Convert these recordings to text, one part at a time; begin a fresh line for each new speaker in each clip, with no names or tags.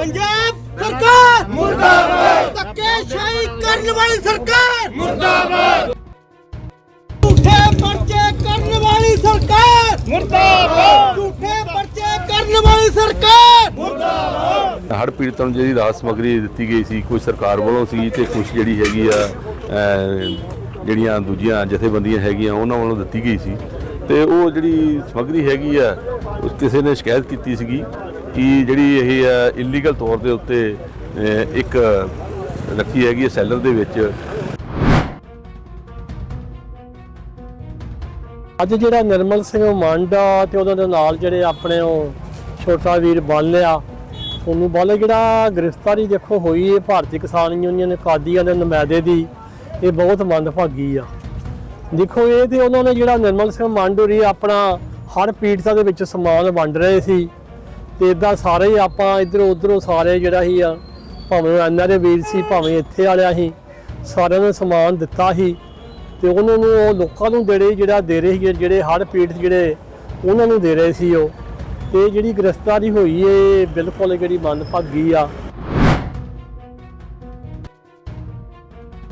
ਪੰਜਾਬ ਸਰਕਾਰ! ਮੁਰਦਾਬਾਦ! ਧੱਕੇਸ਼ਾਹੀ ਕਰਨ ਵਾਲੀ ਸਰਕਾਰ! ਮੁਰਦਾਬਾਦ! ਝੂਠੇ ਪਰਚੇ ਕਰਨ ਵਾਲੀ ਸਰਕਾਰ! ਮੁਰਦਾਬਾਦ! ਝੂਠੇ ਪਰਚੇ ਕਰਨ ਵਾਲੀ ਸਰਕਾਰ!
ਹੜ੍ਹ ਪੀੜਤਾਂ ਨੂੰ ਜਿਹੜੀ ਰਾਹਤ ਸਮੱਗਰੀ ਦਿੱਤੀ ਗਈ ਸੀ ਕੁਝ ਸਰਕਾਰ ਵੱਲੋਂ ਸੀ ਤੇ ਕੁਝ ਜਿਹੜੀ ਹੈਗੀ ਆ ਜਿਹੜੀਆਂ ਦੂਜੀਆਂ ਜਥੇਬੰਦੀਆਂ ਹੈਗੀਆਂ ਉਹਨਾਂ ਵੱਲੋਂ ਦਿੱਤੀ ਗਈ ਸੀ। ਤੇ ਉਹ ਜਿਹੜੀ ਸਮੱਗਰੀ ਹੈਗੀ ਆ ਉਸ ਕਿਸੇ ਨੇ ਸ਼ਿਕਾਇਤ ਕੀਤੀ ਸੀਗੀ ਕਿ ਜਿਹੜੀ ਇਹ ਹੈ ਇਲੀਗਲ ਤੌਰ ਦੇ ਉੱਤੇ ਇੱਕ ਰੱਖੀ ਹੈਗੀ ਸੈਲਰ ਦੇ ਵਿੱਚ।
ਅੱਜ ਜਿਹੜਾ ਨਿਰਮਲ ਸਿੰਘ ਮਾਂਡਾ ਤੇ ਉਹਨਾਂ ਦੇ ਨਾਲ ਜਿਹੜੇ ਆਪਣੇ ਉਹ ਛੋਟਾ ਵੀਰ ਬਣ ਲਿਆ, ਉਹਨੂੰ ਬੋਲੇ ਜਿਹੜਾ ਗ੍ਰਿਫਤਾਰੀ ਦੇਖੋ ਹੋਈ ਹੈ ਭਾਰਤੀ ਕਿਸਾਨ ਯੂਨੀਅਨ ਕਾਦੀਆਂ ਦੇ ਨੁਮਾਇੰਦੇ ਦੀ, ਇਹ ਬਹੁਤ ਮੰਦਭਾਗੀ ਆ। ਦੇਖੋ ਇਹ ਤੇ ਉਹਨਾਂ ਨੇ ਜਿਹੜਾ ਨਿਰਮਲ ਸਿੰਘ ਮਾਂਡੋਰੀ ਆਪਣਾ ਹਰ ਪੀੜਤਾਂ ਦੇ ਵਿੱਚ ਸਮਾਨ ਵੰਡ ਰਹੇ ਸੀ। ਤੇ ਇਦਾਂ ਸਾਰੇ ਹੀ ਆਪਾਂ ਇਧਰੋਂ ਉਧਰੋਂ ਸਾਰੇ ਜਿਹੜਾ ਹੀ ਆ, ਭਾਵੇਂ ਐਨਆਰਏ ਵੀਰ ਸੀ, ਭਾਵੇਂ ਇੱਥੇ ਵਾਲਿਆ ਸੀ, ਸਾਰਿਆਂ ਨੇ ਸਮਾਨ ਦਿੱਤਾ ਸੀ। ਤੇ ਉਹਨਾਂ ਨੂੰ ਉਹ ਲੋਕਾਂ ਨੂੰ ਜਿਹੜੇ ਜਿਹੜਾ ਦੇ ਰਹੇ ਸੀ, ਜਿਹੜੇ ਹੜ ਪੀੜਤ ਜਿਹੜੇ, ਉਹਨਾਂ ਨੂੰ ਦੇ ਰਹੇ ਸੀ ਉਹ। ਤੇ ਜਿਹੜੀ ਗ੍ਰਿਫਤਾਰੀ ਹੋਈ ਏ ਬਿਲਕੁਲ ਜਿਹੜੀ ਮੰਦਭਾਗੀ ਆ।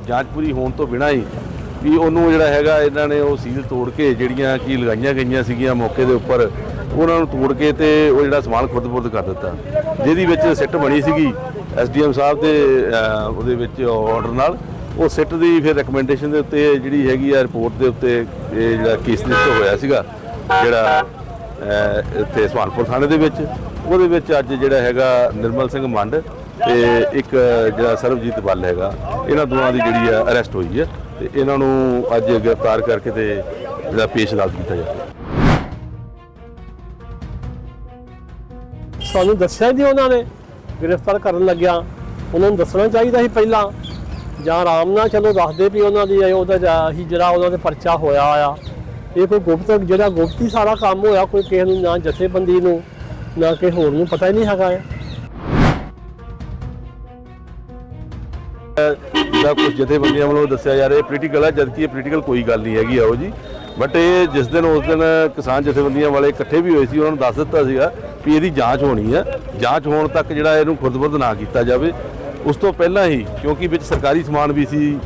ਜਾਂਚ ਪੂਰੀ ਹੋਣ ਤੋਂ ਬਿਨਾਂ ਹੀ ਵੀ ਉਹਨੂੰ ਜਿਹੜਾ ਹੈਗਾ, ਇਹਨਾਂ ਨੇ ਉਹ ਸੀਲ ਤੋੜ ਕੇ ਜਿਹੜੀਆਂ ਕੀ ਲਗਾਈਆਂ ਗਈਆਂ ਸੀਗੀਆਂ ਮੌਕੇ ਦੇ ਉੱਪਰ ਉਹਨਾਂ ਨੂੰ ਤੋੜ ਕੇ ਤੇ ਉਹ ਜਿਹੜਾ ਸਮਾਨ ਖੁਰਦ-ਬੁਰਦ ਕਰ ਦਿੱਤਾ। ਜਿਹਦੀ ਵਿੱਚ ਸਿੱਟ ਬਣੀ ਸੀਗੀ ਐਸਡੀਐਮ ਸਾਹਿਬ ਦੇ ਉਹਦੇ ਵਿੱਚ ਆਰਡਰ ਨਾਲ। ਉਹ ਸਿੱਟ ਦੀ ਫਿਰ ਰეკਮੈਂਡੇਸ਼ਨ ਦੇ ਉੱਤੇ ਜਿਹੜੀ ਹੈਗੀ ਆ ਰਿਪੋਰਟ ਦੇ ਉੱਤੇ ਇਹ ਜਿਹੜਾ ਕੇਸ ਲਿਸਟ ਹੋਇਆ ਸੀਗਾ, ਜਿਹੜਾ ਇੱਥੇ ਸੁਹਾਨਪੁਰ ਥਾਣੇ ਦੇ ਵਿੱਚ। ਉਹਦੇ ਵਿੱਚ ਅੱਜ ਜਿਹੜਾ ਹੈਗਾ ਨਿਰਮਲ ਸਿੰਘ ਮੰਡ ਤੇ ਇੱਕ ਜਿਹੜਾ ਸਰਬਜੀਤ ਬੱਲ ਹੈਗਾ, ਇਹਨਾਂ ਦੋਵਾਂ ਦੀ ਜਿਹੜੀ ਆ ਅਰੈਸਟ ਹੋਈ ਹੈ ਤੇ ਇਹਨਾਂ ਨੂੰ ਅੱਜ ਗ੍ਰਿਫਤਾਰ ਕਰਕੇ ਤੇ ਜਿਹੜਾ ਪੇਸ਼ ਅਦਾਲਤ ਕੀਤਾ ਜਾਵੇ
ਸਾਨੂੰ ਦੱਸਿਆ ਨਹੀਂ ਉਹਨਾਂ ਨੇ, ਗ੍ਰਿਫਤਾਰ ਕਰਨ ਲੱਗਿਆ। ਉਹਨਾਂ ਨੂੰ ਦੱਸਣਾ ਚਾਹੀਦਾ ਸੀ ਪਹਿਲਾਂ। ਜਾਂ ਆਰਾਮ ਨਾਲ ਚਲੋ ਦੱਸਦੇ ਵੀ ਉਹਨਾਂ ਦੀ ਉਹਦਾ ਹੀ ਜਿਹੜਾ ਉਹਨਾਂ ਦੇ ਪਰਚਾ ਹੋਇਆ ਆ। ਇਹ ਕੋਈ ਗੁਪਤ, ਜਿਹੜਾ ਗੁਪਤੀ ਸਾਰਾ ਕੰਮ ਹੋਇਆ, ਕੋਈ ਕਿਸੇ ਨੂੰ ਨਾ ਜਥੇਬੰਦੀ ਨੂੰ, ਨਾ ਕਿਸੇ ਹੋਰ ਨੂੰ ਪਤਾ ਹੀ ਨਹੀਂ ਹੈਗਾ ਆ
ਜਿਹੜਾ ਕੁਝ ਜਥੇਬੰਦੀਆਂ ਵੱਲੋਂ ਦੱਸਿਆ ਜਾ ਰਿਹਾ ਪੋਲੀਟੀਕਲ ਹੈ ਜਦਕਿ ਇਹ ਪੋਲੀਟੀਕਲ ਕੋਈ ਗੱਲ ਨਹੀਂ ਹੈਗੀ ਆਓ ਜੀ। ਬਟ ਇਹ ਜਿਸ ਦਿਨ, ਉਸ ਦਿਨ ਕਿਸਾਨ ਜਥੇਬੰਦੀਆਂ ਵਾਲੇ ਇਕੱਠੇ ਵੀ ਹੋਏ ਸੀ, ਉਹਨਾਂ ਨੂੰ ਦੱਸ ਦਿੱਤਾ ਸੀਗਾ ਵੀ ਇਹਦੀ ਜਾਂਚ ਹੋਣੀ ਹੈ। ਜਾਂਚ ਹੋਣ ਤੱਕ ਜਿਹੜਾ ਇਹਨੂੰ ਖੁਰਦਬੁਰਦ ਨਾ ਕੀਤਾ ਜਾਵੇ। ਉਸ ਤੋਂ ਪਹਿਲਾਂ ਹੀ, ਕਿਉਂਕਿ ਵਿੱਚ ਸਰਕਾਰੀ ਸਮਾਨ ਵੀ ਸੀ,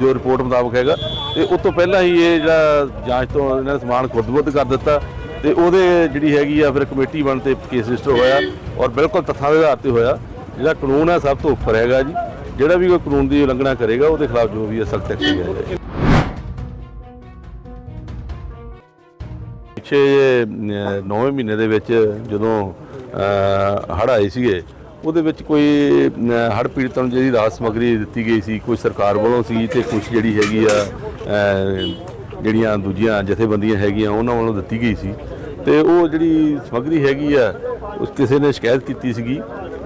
ਜੋ ਰਿਪੋਰਟ ਮੁਤਾਬਕ ਹੈਗਾ, ਤੇ ਉਸ ਤੋਂ ਪਹਿਲਾਂ ਹੀ ਇਹ ਜਿਹੜਾ ਜਾਂਚ ਤੋਂ ਇਹਨਾਂ ਨੇ ਸਮਾਨ ਖੁਰਦ-ਬੁਰਦ ਕਰ ਦਿੱਤਾ। ਤੇ ਉਹਦੇ ਜਿਹੜੀ ਹੈਗੀ ਆ, ਫਿਰ ਕਮੇਟੀ ਬਣ ਤੇ ਕੇਸ ਰਜਿਸਟਰ ਹੋਇਆ ਔਰ ਬਿਲਕੁਲ ਤੱਥਾਂ ਦੇ ਆਧਾਰ ਤੇ ਹੋਇਆ। ਜਿਹੜਾ ਕਾਨੂੰਨ ਹੈ, ਸਭ ਤੋਂ ਉੱਪਰ ਹੈਗਾ ਜੀ। ਜਿਹੜਾ ਵੀ ਕੋਈ ਕਾਨੂੰਨ ਦੀ ਉਲੰਘਣਾ ਕਰੇਗਾ, ਉਹਦੇ ਖਿਲਾਫ ਜੋ ਵੀ ਹੈ, ਸਖਤ ਐਕਸ਼ਨ ਲਿਆ ਜਾਏਗਾ। ਪਿਛੇ 9ਵੇਂ ਮਹੀਨੇ ਦੇ ਵਿੱਚ ਜਦੋਂ ਹੜ ਆਏ ਸੀਗੇ, ਉਹਦੇ ਵਿੱਚ ਕੋਈ ਹੜ ਪੀੜਤਾਂ ਨੂੰ ਜਿਹੜੀ ਰਾਹਤ ਸਮੱਗਰੀ ਦਿੱਤੀ ਗਈ ਸੀ, ਕੋਈ ਸਰਕਾਰ ਵੱਲੋਂ ਸੀ ਤੇ ਕੁਝ ਜਿਹੜੀ ਹੈਗੀ ਆ ਜਿਹੜੀਆਂ ਦੂਜੀਆਂ ਜਥੇਬੰਦੀਆਂ ਹੈਗੀਆਂ, ਉਹਨਾਂ ਵੱਲੋਂ ਦਿੱਤੀ ਗਈ ਸੀ। ਤੇ ਉਹ ਜਿਹੜੀ ਸਮੱਗਰੀ ਹੈਗੀ ਆ, ਉਸ ਕਿਸੇ ਨੇ ਸ਼ਿਕਾਇਤ ਕੀਤੀ ਸੀਗੀ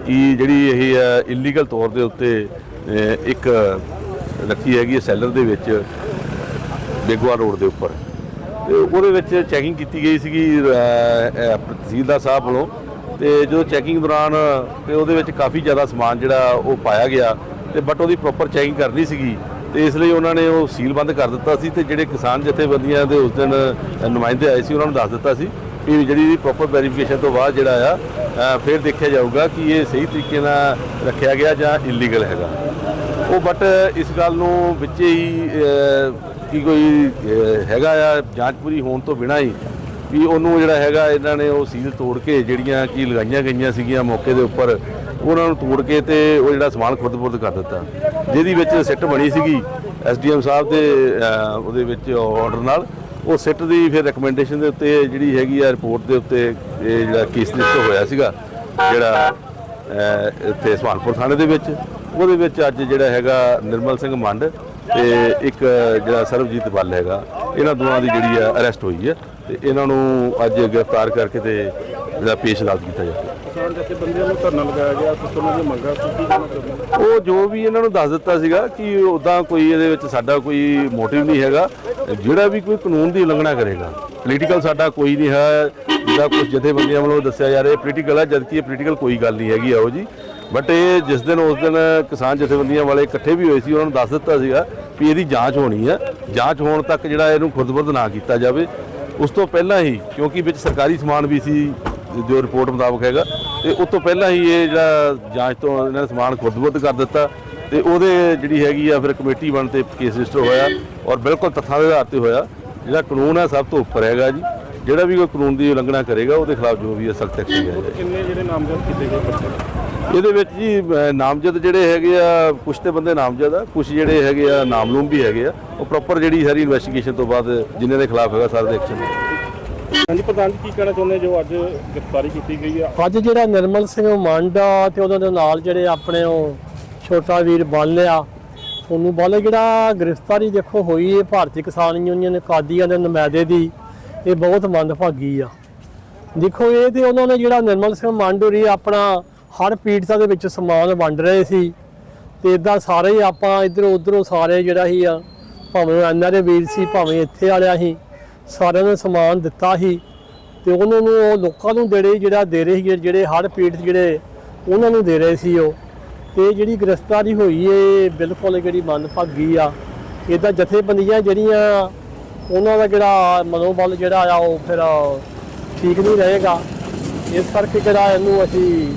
ਕਿ ਜਿਹੜੀ ਇਹ ਆ ਇਲੀਗਲ ਤੌਰ ਦੇ ਉੱਤੇ ਇੱਕ ਰੱਖੀ ਹੈਗੀ ਹੈ ਸੈਲਰ ਦੇ ਵਿੱਚ ਬੇਗਵਾ ਰੋਡ ਦੇ ਉੱਪਰ। ਤੇ ਉਹਦੇ ਵਿੱਚ ਚੈਕਿੰਗ ਕੀਤੀ ਗਈ ਸੀਗੀ ਤਹਿਸੀਲਦਾਰ ਸਾਹਿਬ ਵੱਲੋਂ। ਤੇ ਜਦੋਂ ਚੈਕਿੰਗ ਦੌਰਾਨ, ਤੇ ਉਹਦੇ ਵਿੱਚ ਕਾਫੀ ਜ਼ਿਆਦਾ ਸਮਾਨ ਜਿਹੜਾ ਉਹ ਪਾਇਆ ਗਿਆ। ਤੇ ਬਟ ਉਹਦੀ ਪ੍ਰੋਪਰ ਚੈਕਿੰਗ ਕਰਨੀ ਸੀਗੀ। ਤੇ ਇਸ ਲਈ ਉਹਨਾਂ ਨੇ ਉਹ ਸੀਲ ਬੰਦ ਕਰ ਦਿੱਤਾ ਸੀ ਤੇ ਜਿਹੜੇ ਕਿਸਾਨ ਜਥੇਬੰਦੀਆਂ ਦੇ ਉਸ ਦਿਨ ਨੁਮਾਇੰਦੇ ਆਏ ਸੀ, ਉਹਨਾਂ ਨੂੰ ਦੱਸ ਦਿੱਤਾ ਸੀ ਕਿ ਜਿਹੜੀ ਪ੍ਰੋਪਰ ਵੈਰੀਫਿਕੇਸ਼ਨ ਤੋਂ ਬਾਅਦ ਜਿਹੜਾ ਆ ਫਿਰ ਦੇਖਿਆ ਜਾਊਗਾ ਕਿ ਇਹ ਸਹੀ ਤਰੀਕੇ ਨਾਲ ਰੱਖਿਆ ਗਿਆ ਜਾਂ ਇਲੀਗਲ ਹੈਗਾ। ਉਹ ਬਟ ਇਸ ਗੱਲ ਨੂੰ ਵਿੱਚ ਹੀ ਕੀ ਕੋਈ ਹੈਗਾ ਆ ਜਾਂਚ ਪੂਰੀ ਹੋਣ ਤੋਂ ਬਿਨਾਂ ਹੀ ਵੀ ਉਹਨੂੰ ਜਿਹੜਾ ਹੈਗਾ, ਇਹਨਾਂ ਨੇ ਉਹ ਸੀਲ ਤੋੜ ਕੇ ਜਿਹੜੀਆਂ ਕੀ ਲਗਾਈਆਂ ਗਈਆਂ ਸੀਗੀਆਂ ਮੌਕੇ ਦੇ ਉੱਪਰ, ਉਹਨਾਂ ਨੂੰ ਤੋੜ ਕੇ ਤੇ ਉਹ ਜਿਹੜਾ ਸਮਾਨ ਖੁਰਦ-ਬੁਰਦ ਕਰ ਦਿੱਤਾ। ਜਿਹਦੀ ਵਿੱਚ ਸਿੱਟ ਬਣੀ ਸੀਗੀ ਐਸਡੀਐਮ ਸਾਹਿਬ ਦੇ ਉਹਦੇ ਵਿੱਚ ਆਰਡਰ ਨਾਲ। ਉਹ ਸਿੱਟ ਦੀ ਫਿਰ ਰეკਮੈਂਡੇਸ਼ਨ ਦੇ ਉੱਤੇ ਜਿਹੜੀ ਹੈਗੀ ਆ ਰਿਪੋਰਟ ਦੇ ਉੱਤੇ ਇਹ ਜਿਹੜਾ ਕੇਸ ਰਜਿਸਟਰ ਹੋਇਆ ਸੀਗਾ, ਜਿਹੜਾ ਇੱਥੇ ਸੁਹਾਨਪੁਰ ਥਾਣੇ ਦੇ ਵਿੱਚ। ਉਹਦੇ ਵਿੱਚ ਅੱਜ ਜਿਹੜਾ ਹੈਗਾ ਨਿਰਮਲ ਸਿੰਘ ਮੰਡ ਤੇ ਇੱਕ ਜਿਹੜਾ ਸਰਬਜੀਤ ਬੱਲ ਹੈਗਾ ਇਹਨਾਂ ਦੋਵਾਂ ਦੀ ਜਿਹੜੀ ਆ ਅਰੈਸਟ ਹੋਈ ਹੈ ਤੇ ਇਹਨਾਂ ਨੂੰ ਅੱਜ ਗ੍ਰਿਫਤਾਰ ਕਰਕੇ ਤੇ ਜਿਹੜਾ ਪੇਸ਼ ਅਦਾਲਤ ਕੀਤਾ ਜਾਵੇ
ਕਿਸਾਨ ਜਥੇਬੰਦੀਆਂ ਨੂੰ ਧਰਨਾ ਲਗਾਇਆ ਗਿਆ ਉਹਨਾਂ ਮੰਗਾਂ ਸੀ ਕੀ ਹੋ?
ਉਹ ਜੋ ਵੀ ਇਹਨਾਂ ਨੂੰ ਦੱਸ ਦਿੱਤਾ ਸੀਗਾ ਕਿ ਉਦਾਂ ਕੋਈ ਇਹਦੇ ਵਿੱਚ ਸਾਡਾ ਕੋਈ ਮੋਟਿਵ ਨਹੀਂ ਹੈਗਾ ਜਿਹੜਾ ਵੀ ਕੋਈ ਕਾਨੂੰਨ ਦੀ ਉਲੰਘਣਾ ਕਰੇਗਾ ਪੋਲੀਟੀਕਲ ਸਾਡਾ ਕੋਈ ਨਹੀਂ ਹੈ ਜਿਹਦਾ ਕੁਝ ਜਥੇਬੰਦੀਆਂ ਵੱਲੋਂ ਦੱਸਿਆ ਜਾ ਰਿਹਾ ਪੋਲੀਟੀਕਲ ਹੈ ਜਦਕਿ ਇਹ ਪੋਲੀਟੀਕਲ ਕੋਈ ਗੱਲ ਨਹੀਂ ਹੈਗੀ ਆਓ ਜੀ ਬਟ ਇਹ ਜਿਸ ਦਿਨ, ਉਸ ਦਿਨ ਕਿਸਾਨ ਜਥੇਬੰਦੀਆਂ ਵਾਲੇ ਇਕੱਠੇ ਵੀ ਹੋਏ ਸੀ, ਉਹਨਾਂ ਨੂੰ ਦੱਸ ਦਿੱਤਾ ਸੀਗਾ ਵੀ ਇਹਦੀ ਜਾਂਚ ਹੋਣੀ ਹੈ। ਜਾਂਚ ਹੋਣ ਤੱਕ ਜਿਹੜਾ ਇਹਨੂੰ ਖੁਰਦ-ਬੁਰਦ ਨਾ ਕੀਤਾ ਜਾਵੇ। ਉਸ ਤੋਂ ਪਹਿਲਾਂ ਹੀ, ਕਿਉਂਕਿ ਵਿੱਚ ਸਰਕਾਰੀ ਸਮਾਨ ਵੀ ਸੀ, ਜੋ ਰਿਪੋਰਟ ਮੁਤਾਬਕ ਹੈਗਾ, ਤੇ ਉਸ ਤੋਂ ਪਹਿਲਾਂ ਹੀ ਇਹ ਜਿਹੜਾ ਜਾਂਚ ਤੋਂ ਇਹਨਾਂ ਨੇ ਸਮਾਨ ਖੁਰਦਬੁਰਦ ਕਰ ਦਿੱਤਾ। ਤੇ ਉਹਦੇ ਜਿਹੜੀ ਹੈਗੀ ਆ, ਫਿਰ ਕਮੇਟੀ ਬਣ ਤੇ ਕੇਸ ਰਜਿਸਟਰ ਹੋਇਆ ਔਰ ਬਿਲਕੁਲ ਤੱਥਾਂ ਦੇ ਆਧਾਰ ਤੇ ਹੋਇਆ। ਜਿਹੜਾ ਕਾਨੂੰਨ ਹੈ, ਸਭ ਤੋਂ ਉੱਪਰ ਹੈਗਾ ਜੀ। ਜਿਹੜਾ ਵੀ ਕੋਈ ਕਾਨੂੰਨ ਦੀ ਉਲੰਘਣਾ ਕਰੇਗਾ, ਉਹਦੇ ਖਿਲਾਫ ਜੋ ਵੀ ਹੈ, ਸਖਤ ਐਕਸ਼ਨ ਲਿਆ
ਕਿੰਨੇ ਜਿਹੜੇ ਨਾਮਜ਼ਦ ਕੀਤੇ ਗਏ
ਇਹਦੇ ਵਿੱਚ ਜੀ ਨਾਮਜ਼ਦ ਜਿਹੜੇ ਹੈਗੇ ਆ ਕੁਛ ਤੇ ਬੰਦੇ ਨਾਮਜ਼ਦ ਆ ਕੁਛ ਜਿਹੜੇ ਹੈਗੇ ਆ ਨਾਮਲੂਮ ਵੀ ਹੈਗੇ ਆ। ਉਹ ਪ੍ਰੋਪਰ ਜਿਹੜੀ ਸਾਰੀ ਇਨਵੈਸਟੀਗੇਸ਼ਨ ਤੋਂ ਬਾਅਦ ਜਿਨ੍ਹਾਂ ਦੇ ਖਿਲਾਫ ਹੈਗਾ ਸਾਰੇ ਦੇ ਐਕਸ਼ਨ
ਹਾਂਜੀ ਪ੍ਰਧਾਨ ਜੀ ਕੀ ਕਹਿਣਾ ਚਾਹੁੰਦੇ ਜੋ ਅੱਜ ਗ੍ਰਿਫਤਾਰੀ ਕੀਤੀ ਗਈ ਆ?
ਅੱਜ ਜਿਹੜਾ ਨਿਰਮਲ ਸਿੰਘ ਮਾਂਡਾ ਤੇ ਉਹਨਾਂ ਦੇ ਨਾਲ ਜਿਹੜੇ ਆਪਣੇ ਉਹ ਛੋਟਾ ਵੀਰ ਬਣ ਲਿਆ ਉਹਨੂੰ ਬਾਲੇ ਜਿਹੜਾ ਗ੍ਰਿਫਤਾਰੀ ਦੇਖੋ ਹੋਈ ਹੈ ਭਾਰਤੀ ਕਿਸਾਨ ਯੂਨੀਅਨ ਕਾਦੀਆਂ ਦੇ ਨੁਮਾਇੰਦੇ ਦੀ ਇਹ ਬਹੁਤ ਮੰਦਭਾਗੀ ਆ। ਦੇਖੋ ਇਹ ਤੇ ਉਹਨਾਂ ਨੇ ਜਿਹੜਾ ਨਿਰਮਲ ਸਿੰਘ ਮਾਂਡੂਰੀ ਆਪਣਾ ਹਰ ਪੀੜਤਾਂ ਦੇ ਵਿੱਚ ਸਮਾਨ ਵੰਡ ਰਹੇ ਸੀ ਤੇ ਇਦਾਂ ਸਾਰੇ ਹੀ ਆਪਾਂ ਇਧਰੋਂ ਉਧਰੋਂ ਸਾਰੇ ਜਿਹੜਾ ਹੀ ਆ, ਭਾਵੇਂ ਐਨਆਰਏ ਵੀਰ ਸੀ, ਭਾਵੇਂ ਇੱਥੇ ਵਾਲਿਆ ਸੀ, ਸਾਰਿਆਂ ਨੂੰ ਸਮਾਨ ਦਿੱਤਾ ਸੀ ਤੇ ਉਹਨਾਂ ਨੂੰ ਉਹ ਲੋਕਾਂ ਨੂੰ ਜਿਹੜੇ ਜਿਹੜਾ ਦੇ ਰਹੇ ਸੀ ਜਿਹੜੇ ਹੜ ਪੀੜਤ ਜਿਹੜੇ ਉਹਨਾਂ ਨੂੰ ਦੇ ਰਹੇ ਸੀ ਉਹ। ਤੇ ਜਿਹੜੀ ਗ੍ਰਿਫਤਾਰੀ ਹੋਈ ਏ ਬਿਲਕੁਲ ਜਿਹੜੀ ਭਾਗੀ ਆ। ਇਹਦਾ ਜਥੇਬੰਦੀਆਂ ਜਿਹੜੀਆਂ, ਉਹਨਾਂ ਦਾ ਜਿਹੜਾ ਮਨੋਬਲ ਜਿਹੜਾ ਆ, ਉਹ ਫਿਰ ਠੀਕ ਨਹੀਂ ਰਹੇਗਾ। ਇਸ ਕਰਕੇ ਜਿਹੜਾ ਇਹਨੂੰ ਅਸੀਂ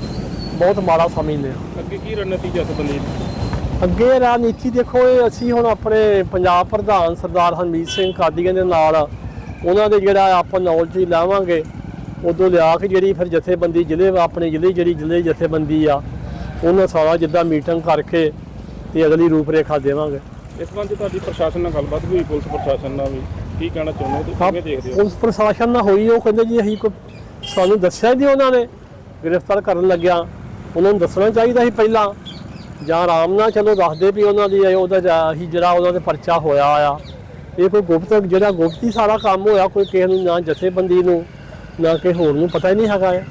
ਬਹੁਤ ਮਾੜਾ ਸਮਝਦੇ ਹਾਂ
ਅੱਗੇ ਕੀ ਰਣਨੀਤੀ ਜਥੇਬੰਦੀ ਦੀ
ਅੱਗੇ ਰਾਜਨੀਤੀ ਦੇਖੋ ਇਹ ਅਸੀਂ ਹੁਣ ਆਪਣੇ ਪੰਜਾਬ ਪ੍ਰਧਾਨ ਸਰਦਾਰ ਹਰਮੀਤ ਸਿੰਘ ਕਾਦੀਆਂ ਦੇ ਨਾਲ ਉਹਨਾਂ ਦੇ ਜਿਹੜਾ ਆਪਾਂ ਨੌਲੇਜ ਲਾਵਾਂਗੇ ਉਦੋਂ ਲਿਆ ਕੇ ਜਿਹੜੀ ਫਿਰ ਜਥੇਬੰਦੀ ਜ਼ਿਲ੍ਹੇ ਆਪਣੇ ਜ਼ਿਲ੍ਹੇ ਜਿਹੜੀ ਜ਼ਿਲ੍ਹੇ ਜਥੇਬੰਦੀ ਆ ਉਹਨਾਂ ਸਾਰਾ ਜਿੱਦਾਂ ਮੀਟਿੰਗ ਕਰਕੇ ਤੇ ਅਗਲੀ ਰੂਪਰੇਖਾ ਦੇਵਾਂਗੇ।
ਇਸ ਸੰਬੰਧ ਤੁਹਾਡੀ ਪ੍ਰਸ਼ਾਸਨ ਨਾਲ ਗੱਲਬਾਤ ਹੋਈ ਪੁਲਿਸ ਪ੍ਰਸ਼ਾਸਨ ਨਾਲ ਵੀ? ਕੀ ਕਹਿਣਾ ਚਾਹੁੰਦੇ ਹੋ ਤੇ
ਹਾਂ,
ਕਿਵੇਂ ਦੇਖਦੇ ਹੋ?
ਪੁਲਿਸ ਪ੍ਰਸ਼ਾਸਨ ਨਾਲ ਹੋਈ ਉਹ ਕਹਿੰਦੇ ਜੀ ਅਸੀਂ ਕੋਈ ਸਾਨੂੰ ਦੱਸਿਆ ਨਹੀਂ ਉਹਨਾਂ ਨੇ। ਗ੍ਰਿਫਤਾਰ ਕਰਨ ਲੱਗਿਆ। ਉਹਨਾਂ ਨੂੰ ਦੱਸਣਾ ਚਾਹੀਦਾ ਸੀ ਪਹਿਲਾਂ, ਜਾਂ ਆਰਾਮ ਨਾਲ ਚਲੋ ਦੱਸਦੇ ਵੀ ਉਹਨਾਂ ਦੀ ਇਹ ਉਹਦਾ ਜਾ- ਹੀ ਜਿਹੜਾ ਉਹਨਾਂ 'ਤੇ ਪਰਚਾ ਹੋਇਆ ਆ। ਇਹ ਕੋਈ ਗੁਪਤ, ਜਿਹੜਾ ਗੁਪਤੀ ਸਾਰਾ ਕੰਮ ਹੋਇਆ, ਕੋਈ ਕਿਸੇ ਨੂੰ ਨਾ ਜਥੇਬੰਦੀ ਨੂੰ, ਨਾ ਕਿਸੇ ਹੋਰ ਨੂੰ ਪਤਾ ਹੀ ਨਹੀਂ ਹੈਗਾ ਹੈ